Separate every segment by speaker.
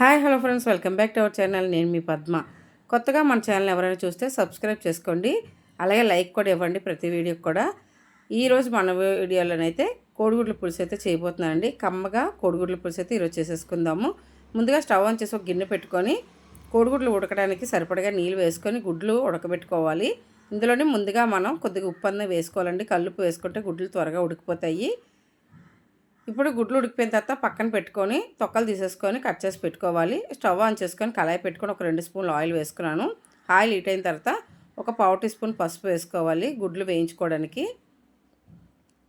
Speaker 1: Hi hello friends. Welcome back to our channel. నేను మీ పద్మ. కొత్తగా మన ఛానల్ ఎవరైనా చూస్తే సబ్స్క్రైబ్ చేసుకోండి. అలాగే లైక్ కూడా ఇవ్వండి ప్రతి వీడియోకి కూడా. ఈరోజు మన వీడియోలోనైతే కోడిగుడ్ల పులుసు అయితే చేయబోతున్నానండి. కమ్మగా కోడిగుడ్ల పులుసు అయితే ఈరోజు చేసేసుకుందాము. ముందుగా స్టవ్ ఆన్ చేసి ఒక గిన్నె పెట్టుకొని కోడిగుడ్లు ఉడకడానికి సరిపడగా నీళ్ళు వేసుకొని గుడ్లు ఉడకబెట్టుకోవాలి. ఇందులోనే ముందుగా మనం కొద్దిగా ఉప్పు అన్న వేసుకోవాలండి. కల్లుపు వేసుకుంటే గుడ్లు త్వరగా ఉడికిపోతాయి. ఇప్పుడు గుడ్లు ఉడికిపోయిన తర్వాత పక్కన పెట్టుకొని తొక్కలు తీసేసుకొని కట్ చేసి పెట్టుకోవాలి. స్టవ్ ఆన్ చేసుకొని కళాయి పెట్టుకొని ఒక రెండు స్పూన్లు ఆయిల్ వేసుకున్నాను. ఆయిల్ హీట్ అయిన తర్వాత ఒక పావు టీ స్పూన్ పసుపు వేసుకోవాలి గుడ్లు వేయించుకోవడానికి.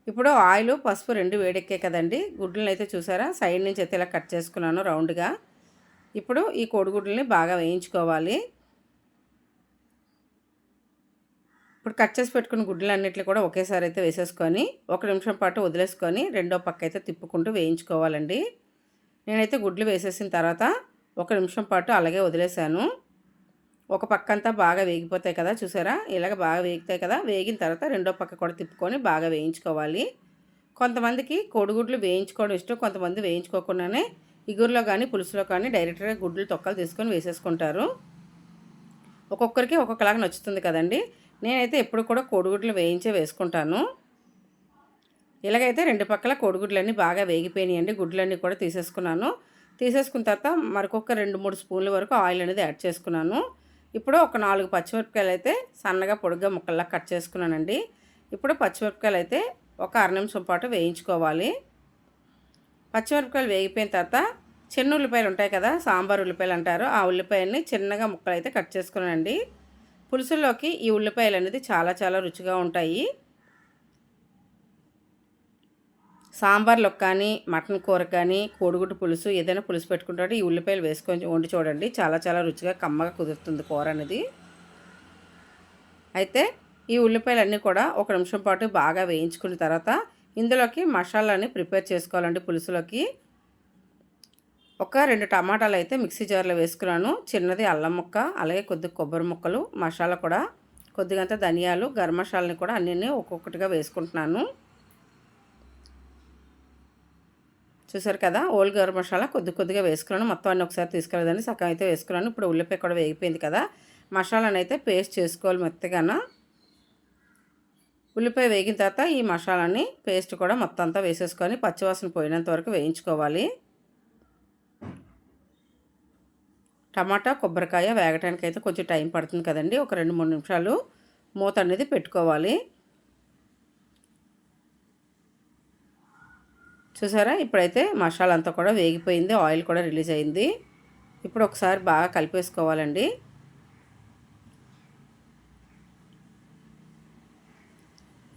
Speaker 1: ఇప్పుడు ఆయిల్ పసుపు రెండు వేడెక్కే కదండి. గుడ్లను అయితే చూసారా? సైడ్ నుంచి అయితే ఇలా కట్ చేసుకున్నాను రౌండ్గా. ఇప్పుడు ఈ కోడిగుడ్లని బాగా వేయించుకోవాలి. ఇప్పుడు కట్ చేసి పెట్టుకున్న గుడ్లు అన్నింటినీ కూడా ఒకేసారి అయితే వేసేసుకొని ఒక నిమిషం పాటు వదిలేసుకొని రెండో పక్క అయితే తిప్పుకుంటూ వేయించుకోవాలండి. నేనైతే గుడ్లు వేసేసిన తర్వాత ఒక నిమిషం పాటు అలాగే వదిలేసాను. ఒక పక్క అంతా బాగా వేగిపోతాయి కదా చూసారా? ఇలాగ బాగా వేగుతాయి కదా వేగిన తర్వాత రెండో పక్క కూడా తిప్పుకొని బాగా వేయించుకోవాలి. కొంతమందికి కోడిగుడ్లు వేయించుకోవడం ఇష్టం కొంతమంది వేయించుకోకుండానే ఇగురులో కానీ పులుసులో కానీ డైరెక్ట్గా గుడ్లు తొక్కలు తీసుకొని వేసేసుకుంటారు. ఒక్కొక్కరికి ఒక్కొక్కలాగా నచ్చుతుంది కదండి. నేనైతే ఎప్పుడు కూడా కోడిగుడ్లు వేయించే వేసుకుంటాను. ఇలాగైతే రెండు పక్కల కోడిగుడ్లన్నీ బాగా వేగిపోయినాయండి. గుడ్లన్నీ కూడా తీసేసుకున్నాను. తీసేసుకున్న తర్వాత మరొక రెండు మూడు స్పూన్ల వరకు ఆయిల్ అనేది యాడ్ చేసుకున్నాను. ఇప్పుడు ఒక నాలుగు పచ్చిమిరపకాయలు అయితే సన్నగా పొడుగ్గా ముక్కల్లా కట్ చేసుకున్నానండి. ఇప్పుడు పచ్చిమిరపకాయలు అయితే ఒక అర నిమిషం పాటు వేయించుకోవాలి. పచ్చిమిరపకాయలు వేగిపోయిన తర్వాత చిన్న ఉల్లిపాయలు ఉంటాయి కదా సాంబార్ ఉల్లిపాయలు అంటారు. ఆ ఉల్లిపాయల్ని చిన్నగా ముక్కలు అయితే కట్ చేసుకున్నానండి. పులుసుల్లోకి ఈ ఉల్లిపాయలు అనేది చాలా చాలా రుచిగా ఉంటాయి. సాంబార్లో కానీ మటన్ కూర కానీ కోడిగుడ్డు పులుసు ఏదైనా పులుసు పెట్టుకుంటే ఈ ఉల్లిపాయలు వేసుకొని వండి చూడండి. చాలా చాలా రుచిగా కమ్మగా కుదురుతుంది కూర అనేది అయితే ఈ ఉల్లిపాయలు అన్నీ కూడా ఒక నిమిషం పాటు బాగా వేయించుకున్న తర్వాత ఇందులోకి మసాలాని ప్రిపేర్ చేసుకోవాలండి పులుసులోకి. ఒక రెండు టమాటాలు అయితే మిక్సీ జార్లో వేసుకున్నాను. చిన్నది అల్లం ముక్క అలాగే కొద్ది కొబ్బరి ముక్కలు మసాలా కూడా కొద్దిగంత ధనియాలు గరం మసాలని కూడా అన్నీ ఒక్కొక్కటిగా వేసుకుంటున్నాను. చూసారు కదా ఓల్డ్ గరం మసాలా కొద్ది కొద్దిగా వేసుకున్నాను. మొత్తం అన్నీ ఒకసారి తీసుకెళ్ళదని సగం అయితే వేసుకున్నాను. ఇప్పుడు ఉల్లిపాయ కూడా వేగిపోయింది కదా మసాలాను అయితే పేస్ట్ చేసుకోవాలి మెత్తగాన. ఉల్లిపాయ వేగిన తర్వాత ఈ మసాలాని పేస్ట్ కూడా మొత్తం అంతా వేసేసుకొని పచ్చివాసన పోయినంత వరకు వేయించుకోవాలి. టమాటా కొబ్బరికాయ వేగటానికి అయితే కొంచెం టైం పడుతుంది కదండి. ఒక రెండు మూడు నిమిషాలు మూత అనేది పెట్టుకోవాలి. చూసారా? ఇప్పుడైతే మసాలా అంతా కూడా వేగిపోయింది. ఆయిల్ కూడా రిలీజ్ అయింది. ఇప్పుడు ఒకసారి బాగా కలిపేసుకోవాలండి.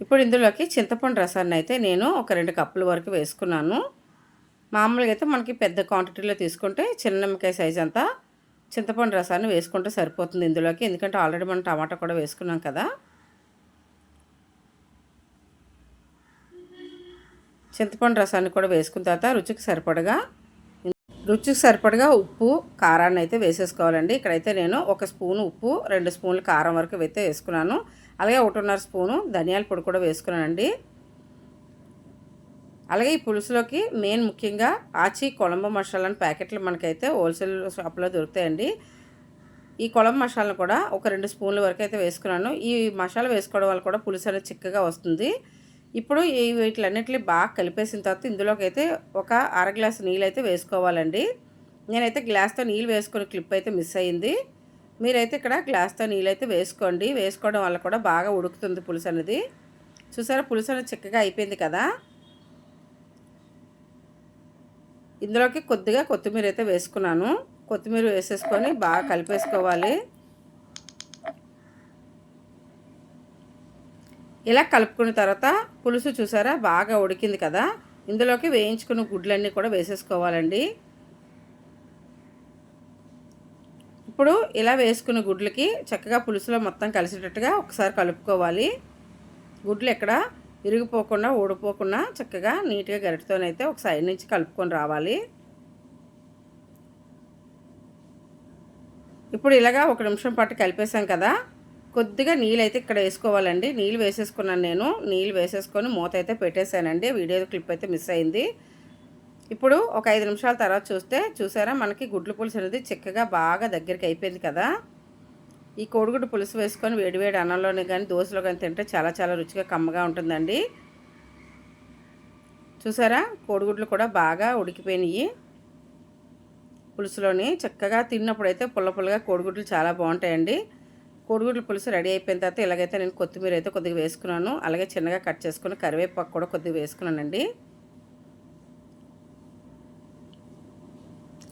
Speaker 1: ఇప్పుడు ఇందులోకి చింతపండు రసాన్ని అయితే నేను ఒక రెండు కప్పుల వరకు వేసుకున్నాను. మామూలుగా అయితే మనకి పెద్ద క్వాంటిటీలో తీసుకుంటే చిన్న నిమ్మకాయ సైజ్ అంతా చింతపండు రసాన్ని వేసుకుంటే సరిపోతుంది ఇందులోకి. ఎందుకంటే ఆల్రెడీ మనం టమాటా కూడా వేసుకున్నాం కదా. చింతపండు రసాన్ని కూడా వేసుకున్న తర్వాత రుచికి సరిపడగా రుచికి సరిపడగా ఉప్పు కారాన్ని అయితే వేసేసుకోవాలండి. ఇక్కడైతే నేను ఒక స్పూన్ ఉప్పు రెండు స్పూన్లు కారం వరకు అయితే వేసుకున్నాను. అలాగే ఒకటిన్నర స్పూను ధనియాల పొడి కూడా వేసుకున్నానండి. అలాగే ఈ పులుసులోకి మెయిన్ ముఖ్యంగా ఆచి కొలంబ మసాలాని ప్యాకెట్లు మనకైతే హోల్సేల్ షాప్లో దొరుకుతాయండి. ఈ కొలంబ మసాలాను కూడా ఒక రెండు స్పూన్ల వరకు అయితే వేసుకున్నాను. ఈ మసాలా వేసుకోవడం వల్ల కూడా పులుసు అనేది చిక్కగా వస్తుంది. ఇప్పుడు ఈ వీటిలన్నిటిని బాగా కలిపేసిన తర్వాత ఇందులోకి అయితే ఒక అర గ్లాస్ నీళ్ళు అయితే వేసుకోవాలండి. నేనైతే గ్లాస్తో నీళ్ళు వేసుకునే క్లిప్ అయితే మిస్ అయింది. మీరైతే ఇక్కడ గ్లాస్తో నీళ్ళు అయితే వేసుకోండి. వేసుకోవడం వల్ల కూడా బాగా ఉడుకుతుంది పులుసు అనేది చూసారా పులుసు అనేది చిక్కగా అయిపోయింది కదా? ఇందులోకి కొద్దిగా కొత్తిమీర అయితే వేసుకున్నాను. కొత్తిమీర వేసేసుకొని బాగా కలిపేసుకోవాలి. ఇలా కలుపుకున్న తర్వాత పులుసు చూసారా? బాగా ఉడికింది కదా? ఇందులోకి వేయించుకున్న గుడ్లన్నీ కూడా వేసేసుకోవాలండి. ఇప్పుడు ఇలా వేసుకున్న గుడ్లకి చక్కగా పులుసులో మొత్తం కలిసేటట్టుగా ఒకసారి కలుపుకోవాలి. గుడ్లు ఎక్కడ? విరిగిపోకుండా ఊడిపోకుండా చక్కగా నీట్గా గరిటతోనైతే ఒక సైడ్ నుంచి కలుపుకొని రావాలి. ఇప్పుడు ఇలాగా ఒక నిమిషం పాటు కలిపేసాం కదా. కొద్దిగా నీళ్ళు అయితే ఇక్కడ వేసుకోవాలండి. నీళ్ళు వేసేసుకున్నాను నేను. నీళ్ళు వేసేసుకొని మూత అయితే పెట్టేశానండి. వీడియో క్లిప్ అయితే మిస్ అయింది. ఇప్పుడు ఒక ఐదు నిమిషాల తర్వాత చూస్తే చూసారా? మనకి గుడ్లు పులుసు అనేది చిక్కగా బాగా దగ్గరికి అయిపోయింది కదా. ఈ కోడిగుడ్డు పులుసు వేసుకొని వేడివేడి అన్నంలోనే కానీ దోశలో కానీ తింటే చాలా చాలా రుచిగా కమ్మగా ఉంటుందండి. చూసారా? కోడిగుడ్లు కూడా బాగా ఉడికిపోయినాయి. పులుసులోని చక్కగా తిన్నప్పుడైతే పుల్ల పుల్లగా కోడిగుడ్లు చాలా బాగుంటాయండి. కోడిగుడ్ల పులుసు రెడీ అయిపోయిన తర్వాత ఇలాగైతే నేను కొత్తిమీర అయితే కొద్దిగా వేసుకున్నాను. అలాగే చిన్నగా కట్ చేసుకుని కరివేపాకు కూడా కొద్దిగా వేసుకున్నానండి.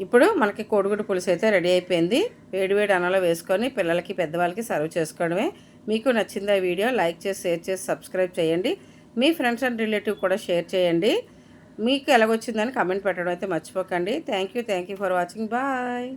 Speaker 1: ఇప్పుడు మనకి కోడిగుడ్డు పులుసు అయితే రెడీ అయిపోయింది. వేడివేడి అన్నలో వేసుకొని పిల్లలకి పెద్దవాళ్ళకి సర్వ్ చేసుకోవడమే. మీకు నచ్చిందా వీడియో లైక్ చేసి షేర్ చేసి సబ్స్క్రైబ్ చేయండి. మీ ఫ్రెండ్స్ అండ్ రిలేటివ్ కూడా షేర్ చేయండి. మీకు ఎలాగొచ్చిందని కమెంట్ పెట్టడం అయితే మర్చిపోకండి. Thank you thank you for watching. Bye.